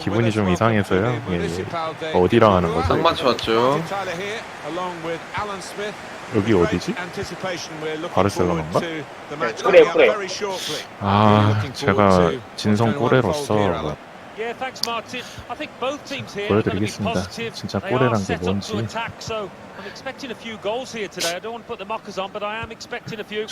기분이 좀 이상해서요. 예, 예. 어디랑 하는 거죠? 딱 맞춰왔죠. 여기 어디지? 바르셀로나인가? 그래, 그래. 아, 제가 진성 꼬레로서 보여드리겠습니다. 진짜 꼬레란 게 뭔지. few.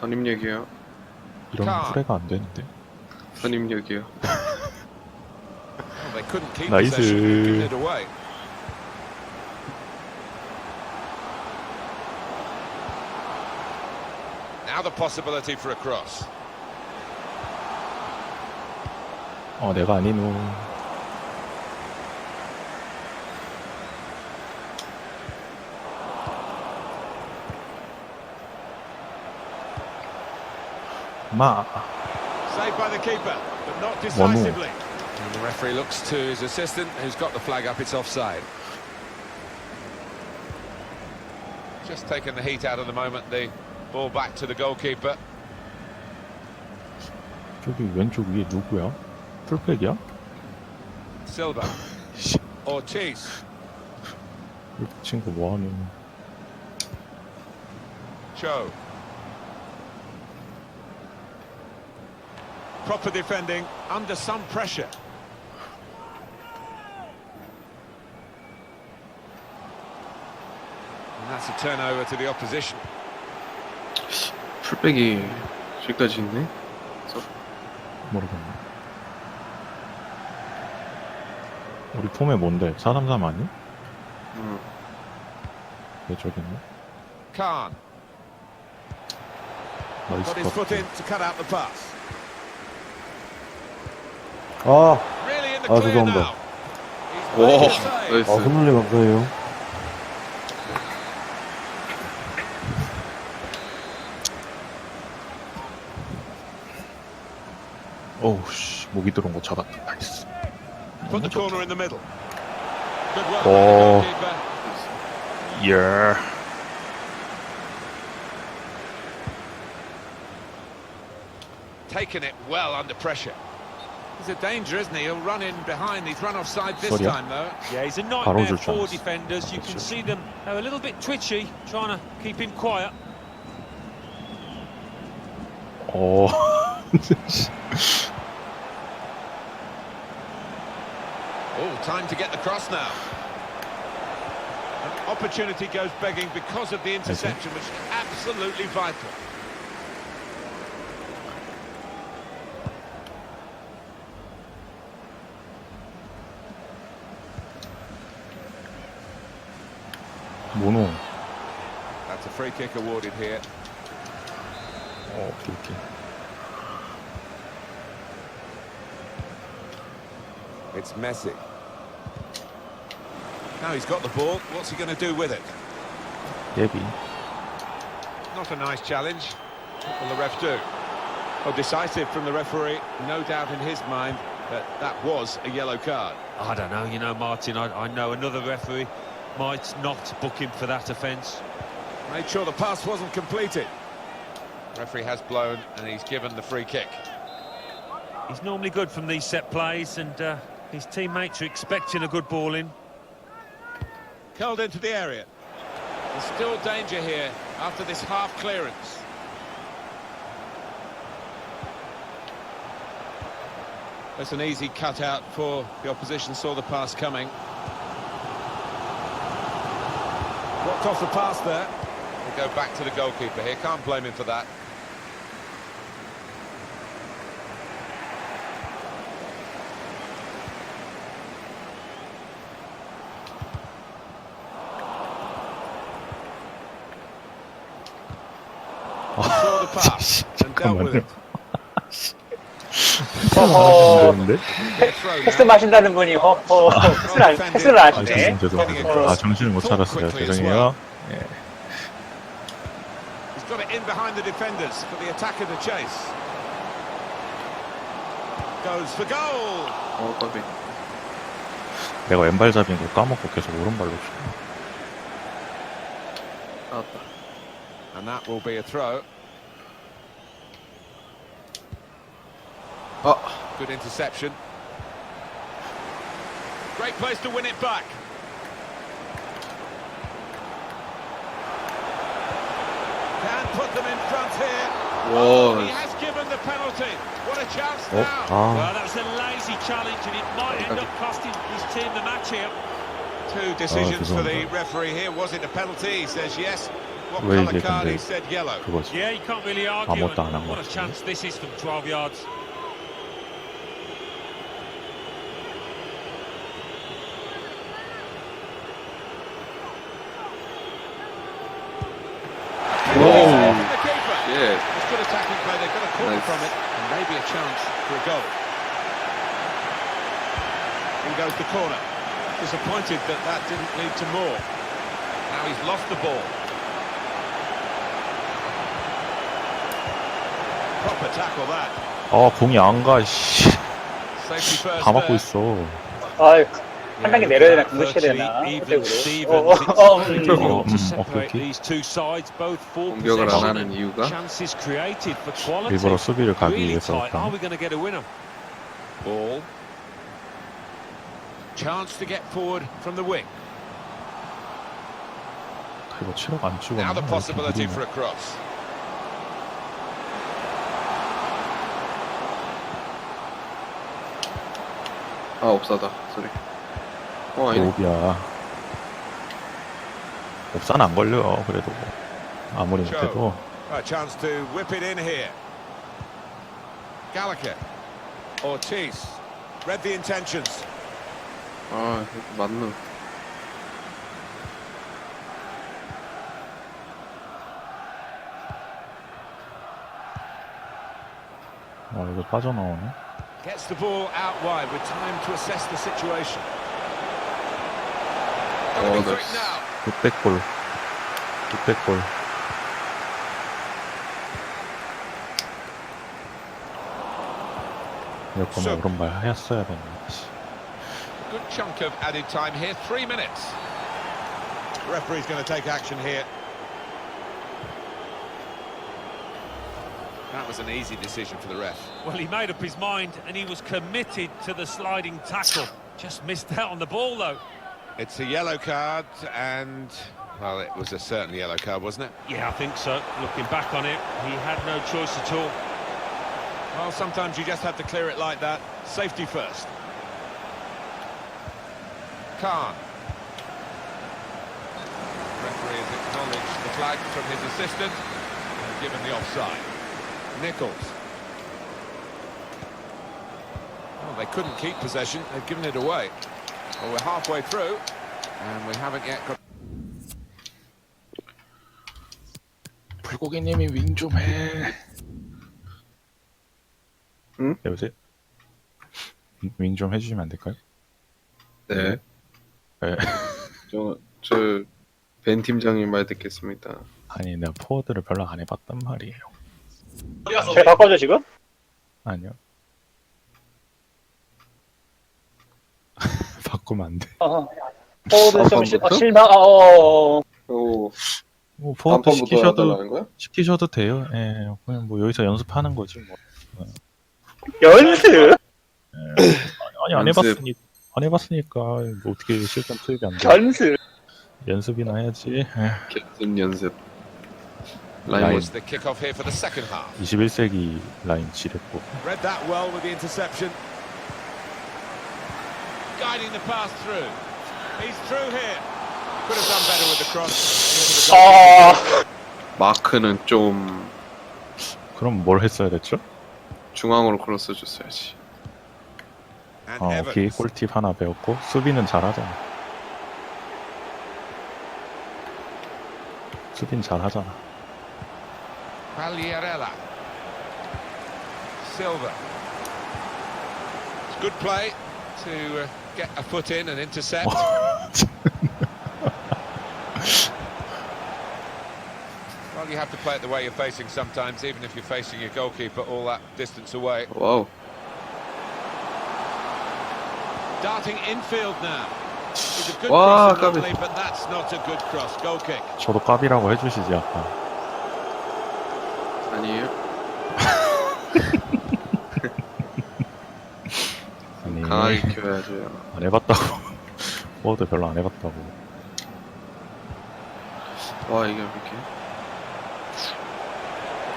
선임력이요. 이런 후레가 안 되는데. 선임력이요. 나이스. Now the possibility for a cross. 어, 내가 아니누. 마. Saved by the keeper, but not One more. decisively. And the referee looks to his assistant, who's got the flag up. It's offside. Just taking the heat out of the moment. The ball back to the goalkeeper. 저기 왼쪽 위에 누구야? 풀백이야? Silva. 씨, Ortiz. 이 친구 뭐하는? Cho. Proper defending under some pressure. And that's a turnover to the opposition. 풀백이 저기까지 있네. 모르겠네. 우리 폼에 뭔데? 433 아니? 음. 왜 저기 있네? Khan 나이스 got his foot 컷. in to cut out the pass. 아, 아, 죄송합니다. 오. 나이스. 아, 선물님 감사해요. 어우 씨, 목이 들어온 거 잡았다. 나이스. Put the corner in the middle. Good work Oh. by the goalkeeper. 예. Taking it well under pressure. He's a danger, isn't he? He'll run in behind. He's run offside this time, though. Yeah, he's a nightmare for defenders. You can see them they're a little bit twitchy, trying to keep him quiet. Oh. oh, time to get the cross now. An opportunity goes begging because of the interception, which is absolutely vital. 모노. That's a free kick awarded here. 어, 오케이, 오케이. It's Messi. Now he's got the ball. What's he going to do with it? 예비. Not a nice challenge. What will the ref do? Oh, decisive from the referee. No doubt in his mind that that was a yellow card. I don't know, you know, Martin. I, I know another referee might not book him for that offence. Made sure the pass wasn't completed. Referee has blown and he's given the free kick. He's normally good from these set plays, and uh, his teammates are expecting a good ball in. Curled into the area. There's still danger here after this half clearance. That's an easy cutout for the opposition, saw the pass coming. Blocked off the pass there. We go back to the goalkeeper here, can't blame him for that. Saw the pass and dealt with it. 패스. 마신다는 분이 허허 패스를 안, 패스를 안 아, 하시네. 죄송, 죄송합니다. 아, 정신을 못 차렸어요. 죄송해요. 예. He's got it in behind the defenders for the attack of the chase. Goes for goal. 어, 까비. 내가 왼발잡이인 걸 까먹고 계속 오른발로 쳐. 나왔다. And that will be a throw. Oh. Good interception. Great place to win it back. Can put them in front here. Whoa. Oh, he has given the penalty. What a chance oh. now. Oh. Well, that was a lazy challenge and it might end up costing his team the match here. Two decisions for the referee here. Was it a penalty? He says yes. What colour card? He said yellow. Yeah, you can't really argue. What a chance this is from 12 yards. from it, and maybe a chance for a goal. In goes the corner. Disappointed that that didn't lead to more. Now he's lost the ball. Proper tackle that. 아, 공이 안 가, 씨. Safety first 다 막고 there. 있어. 아이, 한 단계 내려야 되나 공격시켜야 되나 선택으로. 어, 어, 어, 어, 음, 어, 공격을 안 하는 이유가? 일부러 수비를 가기 위해서 그리고 7억 안 찍었네. 아 없어다. 소리 어, 아니네. 오비야. 옵사는 안 걸려, 그래도. 아무리 못해도. A chance to whip it in here. Gallagher. Ortiz. Read the intentions. 아, 맞노. 아, 이거 빠져나오네. Gets the ball out wide with time to assess the situation. Gotta be Oh, quick that's- now. 600골. 600골. 이럴 거면 쑥. 오른발 하였어야 됐네. 씨. Good chunk of added time here. Three minutes. Referee's going to take action here. That was an easy decision for the ref. Well, he made up his mind and he was committed to the sliding tackle. Just missed out on the ball, though. It's a yellow card, and well, it was a certain yellow card, wasn't it? Yeah, I think so. Looking back on it, he had no choice at all. Well, sometimes you just have to clear it like that. Safety first. Khan. Referee has acknowledged the flag from his assistant and given the offside. Nichols. Well, they couldn't keep possession. They've given it away. Well, we're halfway through, and we haven't yet got. 불고기님이 윙 좀 해. 응? 여보세요? 윙 좀 해주시면 안 될까요? 네. 네. 저, 저, 벤 팀장님 말 듣겠습니다. 아니, 내가 포워드를 별로 안 해봤단 말이에요. 제가 바꿔줘, 지금? 아니요. 바꾸면 안 돼. 어. 포워드 좀 실, 어? 실망, 어, 어, 어. 오, 뭐 포워드 다음번부터 시키셔도 해달라는 거야? 시키셔도 돼요. 예, 그냥 뭐 여기서 연습하는 거지 뭐. 연습? 아니 안 연습. 해봤으니 안 해봤으니까 뭐 어떻게 실전 투입이 안 돼? 연습. 연습이나 해야지. 예. 결승 연습. 라인. 라인. Was the kick-off here for the second half. 21세기 라인 지렸고. Read that well with the interception. Guiding the pass through. He's through here. Could have done better with the cross. 아, 마크는 좀 그럼 뭘 했어야 됐죠? 중앙으로 크로스 줬어야지. And 어, 오케이 Evans. 꿀팁 하나 배웠고 수비는 잘하잖아. 수비는 잘하잖아. Pagliarella. Silva. It's good play to uh, get a foot in and intercept. well, you have to play it the way you're facing sometimes, even if you're facing your goalkeeper all that distance away. 와우. Darting infield now. It's a good Wow, cross, 까비. normally, but that's not a good cross. Goal kick. 저도 까비라고 해주시지 아까. 안 해봤다고. 포워드 별로 안 해봤다고. 와 이게 이렇게.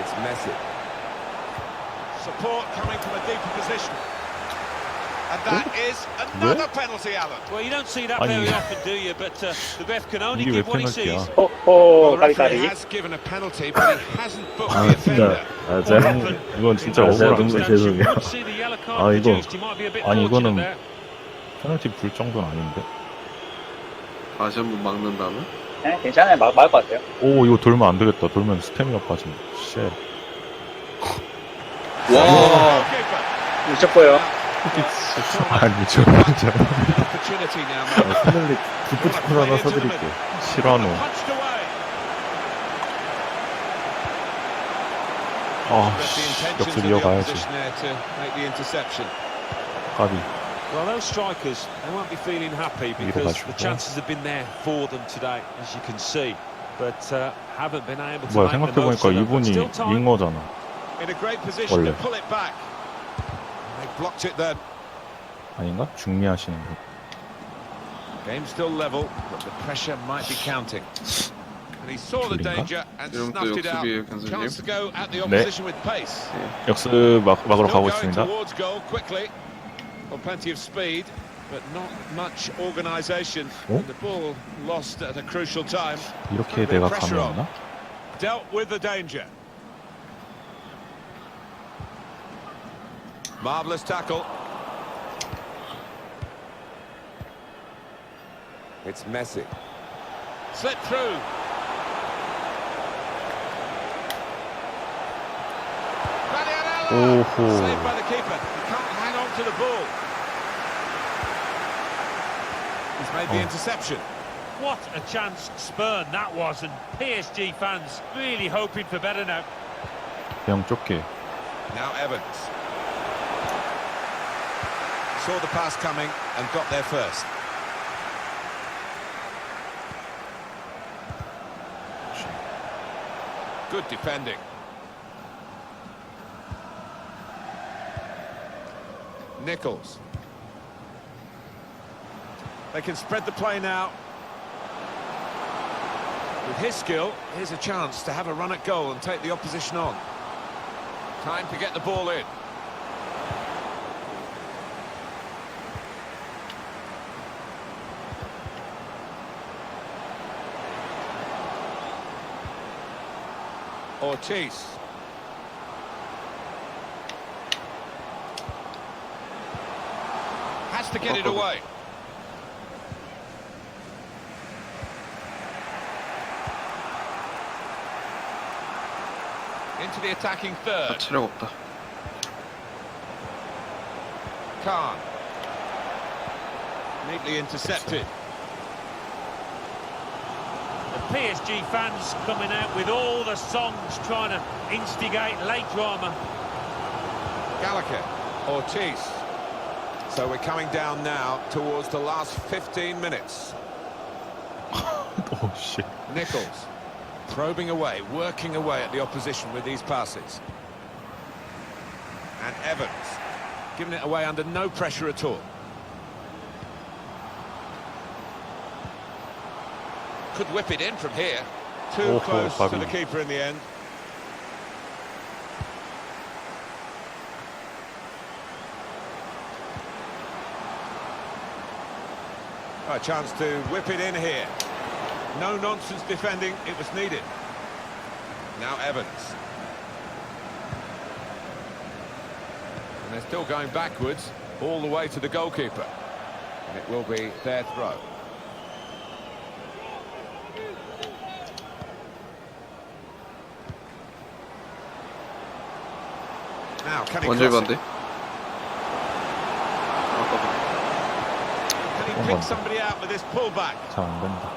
It's Messi. Support coming from a deeper position. And that is another penalty, Alan. Well, you don't see that 아니. very often, do you? But uh, the ref can only 이게 왜 give what he 페널티야? sees. 어, Well, 어, the referee 까비. has given a penalty, but he hasn't booked 아 the 진짜 offender. 아 제가 이건 진짜 아, 제가 억울한데. 너무 죄송해요. 아, 이거- 아니, 이거는- 페널티 불 정도는 아닌데. 다시 한 번 막는다면? 네, 괜찮아요. 막, 막을 것 같아요. 오 이거 돌면 안 되겠다. 돌면 스태미나 빠진다. 쉣. 와. 미쳤고요. 아니. 아, 스멜리 기프티콘 하나 사드릴게. 실화노. 아 씨, 역습 이어가야지. 까비. Well, those strikers, they won't be feeling happy because 가지고. the chances have been there for them today, as you can see. But uh, haven't been able to 뭐야 make the most 생각해보니까 of them. But 이분이 still time. 윙어잖아. In a great position 원래. to pull it back. They blocked it then. 아닌가? 중미하시는 거. Game still level, but the pressure might be counting. And he saw the 둘인가? danger and 이런 또 snuffed it out. 역습이에요, 견수님. Chance to go at the 네. opposition with pace. 역습 막, 막으로 Still 가고 going 있습니다. towards goal quickly. Well, plenty of speed, but not much organisation. 어? And the ball lost at a crucial time. 이렇게 내가 감이 없나? Dealt with the danger. Marvellous tackle. It's Messi. Slip through. Valianello! 오호. to the ball. He's made the Oh. interception. What a chance spurn that was, and PSG fans really hoping for better now. 그냥 좁게. Now Evans. Saw the pass coming and got there first. Good defending. Nichols. They can spread the play now. With his skill, here's a chance to have a run at goal and take the opposition on. Time to get the ball in. Ortiz. Has to get it away. Into the attacking third. Kaçıramadı. Khan. Neatly intercepted. The PSG fans coming out with all the songs trying to instigate late drama. Gallagher, Ortiz, so we're coming down now towards the last 15 minutes. 오 씨. Nichols. Probing away, working away at the opposition with these passes. And Evans. Giving it away under no pressure at all. Could whip it in from here. Too Oh, close to the keeper in the end. A chance to whip it in here. No-nonsense defending, it was needed. Now Evans. And they're still going backwards, all the way to the goalkeeper. And it will be their throw. Now, can he cross it? Can he Oh, pick my. somebody out with this pullback? 잘 안 된다.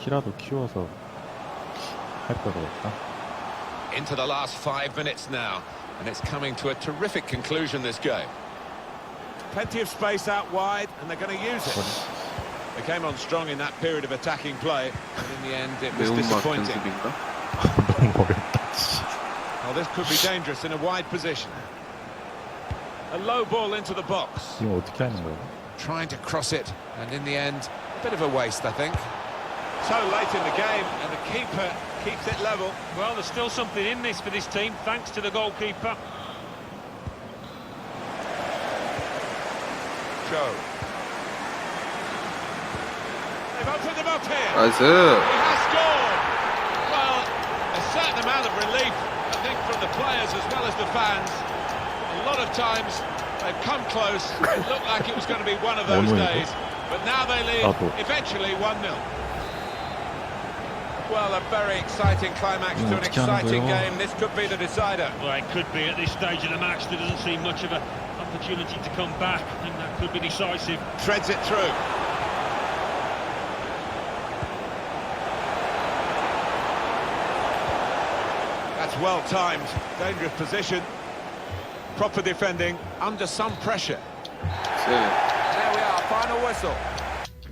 키라도 키워서 할 거가 없다. Into the last five minutes now, and it's coming to a terrific conclusion, this game. Plenty of space out wide, and they're going to use it. They came on strong in that period of attacking play, and in the end it was 매운맛 disappointing. 연습인가? 너무 어렵다. 씨. Well, this could be dangerous in a wide position. A low ball into the box. 지금 어떻게 하는 거예요? Trying to cross it, and in the end, a bit of a waste, I think. So late in the game, and the keeper keeps it level. Well, there's still something in this for this team, thanks to the goalkeeper. Joe. They've opened them up here. 나이스. He has scored. Well, a certain amount of relief, I think, from the players as well as the fans. A lot of times they've come close. It looked like it was going to be one of those days. But now they lead, eventually 1-0. Well, a very exciting climax to an exciting game. This could be the decider. Well, it could be at this stage of the match. There doesn't seem much of an opportunity to come back, and that could be decisive. Treads it through. That's well timed. Dangerous position. Proper defending, under some pressure. There we are, final whistle.